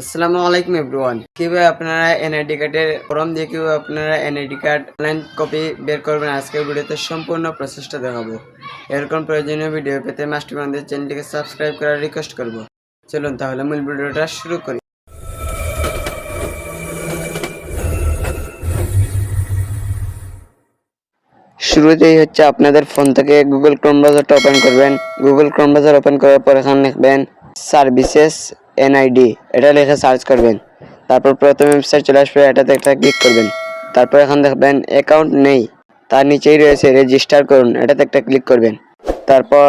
আসসালামু আলাইকুম, এভরিওয়ান। কীভাবে আপনারা এনআইডি কার্ডের ফর্ম দিয়ে কীভাবে আপনারা এনআইডি কার্ড অনলাইন কপি বের করবেন, আজকের ভিডিওতে সম্পূর্ণ প্রসেসটা দেখাবো। এরকম প্রয়োজনীয় ভিডিও পেতে মাস্টার আমাদের চ্যানেলটিকে সাবস্ক্রাইব করার রিকোয়েস্ট করব। চলুন তাহলে মূল ভিডিওটা শুরু করি। শুরুতেই হচ্ছে আপনাদের ফোন থেকে গুগল ক্রোম ব্রাউজারটা ওপেন করবেন। গুগল ক্রোম ব্রাউজার ওপেন করার পর এখানে লিখবেন সার্ভিসেস এনআইডি এটা লিখে সার্চ করবেন। তারপর প্রথম ওয়েবসাইট চলে আসবে, এটাতে একটা ক্লিক করবেন। তারপর এখানে দেখবেন অ্যাকাউন্ট নেই, তার নিচেই রয়েছে রেজিস্টার করুন, এটাতে একটা ক্লিক করবেন। তারপর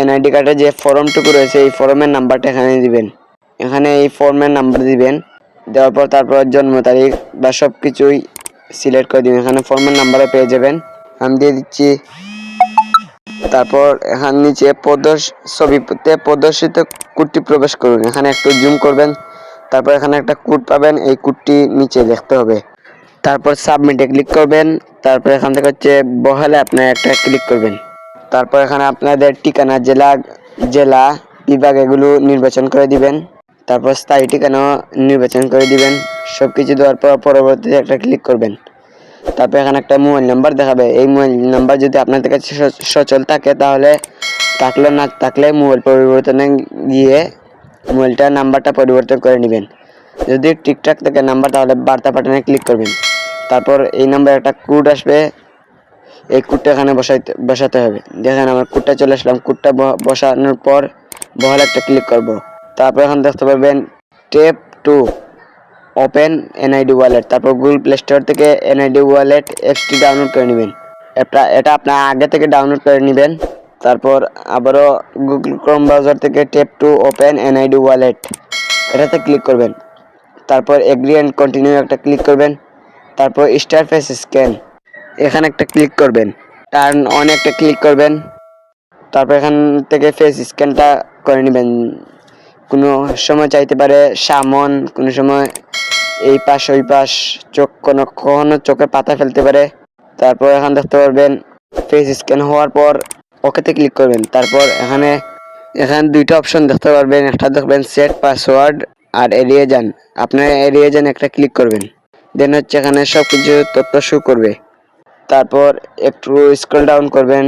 এনআইডি কার্ডের যে ফর্মটুকু রয়েছে, এই ফর্মের নাম্বারটা এখানে দিবেন। এখানে এই ফর্মের নাম্বার দিবেন, দেওয়ার পর তারপর জন্ম তারিখ বা সব কিছুই সিলেক্ট করে দিবেন। এখানে ফর্মের নাম্বারও পেয়ে যাবেন। আমি দিয়ে দিচ্ছি তারপর এখানে নিচে প্রদর্শ, ছবিতে প্রদর্শিত কোডটি প্রবেশ করুন। এখানে একটু জুম করবেন। তারপর এখানে একটা কোড পাবেন। এই কোডটি নিচে দেখতে হবে। তারপর সাবমিটে ক্লিক করবেন। তারপর এখান থেকে হচ্ছে বহালে আপনার একটা ক্লিক করবেন। তারপর এখানে আপনাদের ঠিকানা, জেলা জেলা, বিভাগ এগুলো নির্বাচন করে দিবেন। তারপর স্থায়ী ঠিকানাও নির্বাচন করে দিবেন। সব কিছু দেওয়ার পর পরবর্তীতে একটা ক্লিক করবেন। তারপর এখানে একটা মোবাইল নাম্বার দেখাবে। এই মোবাইল নাম্বার যদি আপনাদের কাছে সচল থাকে, তাহলে থাকলে না থাকলে মোবাইল পরিবর্তনে গিয়ে মোবাইলটার নাম্বারটা পরিবর্তন করে নেবেন। যদি ঠিকঠাক থাকে নাম্বার, তাহলে বার্তা পাঠানে ক্লিক করবেন। তারপর এই নাম্বারে একটা কোড আসবে। এই কোডটা এখানে বসাইতে, বসাতে হবে। দেখেন আমার কোডটা চলে আসলাম। কোডটা বসানোর পর বহাল একটা ক্লিক করব। তারপর এখন দেখতে পাবেন tap to. Open NID wallet, তারপর গুগল প্লে স্টোর থেকে এনআইডি ওয়ালেট অ্যাপসটি ডাউনলোড করে নেবেন। এটা এটা আপনার আগে থেকে ডাউনলোড করে নেবেন, তারপর আবারও গুগল ক্রোম ব্রাউজার থেকে tap to open NID wallet, এটাতে ক্লিক করবেন। তারপর এগ্রি অ্যান্ড কন্টিনিউ একটা ক্লিক করবেন। তারপর স্টার ফেস স্ক্যান এখানে একটা ক্লিক করবেন। টার্ন অন একটা ক্লিক করবেন। তারপর এখান থেকে ফেস স্ক্যানটা করে নেবেন। কোনো সময় চাইতে পারে সামন, কোনো সময় এই পাশ, ওই পাশ, চোখ কোনো কখনো চোখের পাতা ফেলতে পারে। তারপর এখান দেখতে পারবেন ফেস স্ক্যান হওয়ার পর ওকেতে ক্লিক করবেন। তারপর এখানে এখানে দুইটা অপশন দেখতে পারবেন। একটা দেখবেন সেট পাসওয়ার্ড আর এড়িয়ে যান। আপনার এড়িয়ে যান, একটা ক্লিক করবেন। দেন হচ্ছে এখানে সব কিছু তথ্য শো করবে। তারপর একটু স্ক্রল ডাউন করবেন।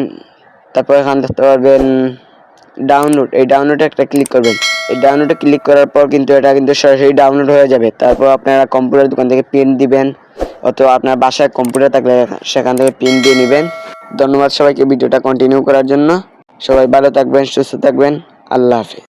তারপর এখানে দেখতে পারবেন ডাউনলোড এই ডাউনলোডে একটা ক্লিক করবেন। এই ডাউনলোডে ক্লিক করার পর কিন্তু এটা কিন্তু সরাসরি ডাউনলোড হয়ে যাবে। তারপর আপনারা কম্পিউটার দোকান থেকে প্রিন্ট দিবেন, অথবা আপনার বাসায় কম্পিউটার থাকলে সেখান থেকে প্রিন্ট দিয়ে নেবেন। ধন্যবাদ সবাইকে ভিডিওটা কন্টিনিউ করার জন্য। সবাই ভালো থাকবেন, সুস্থ থাকবেন। আল্লাহ হাফিজ।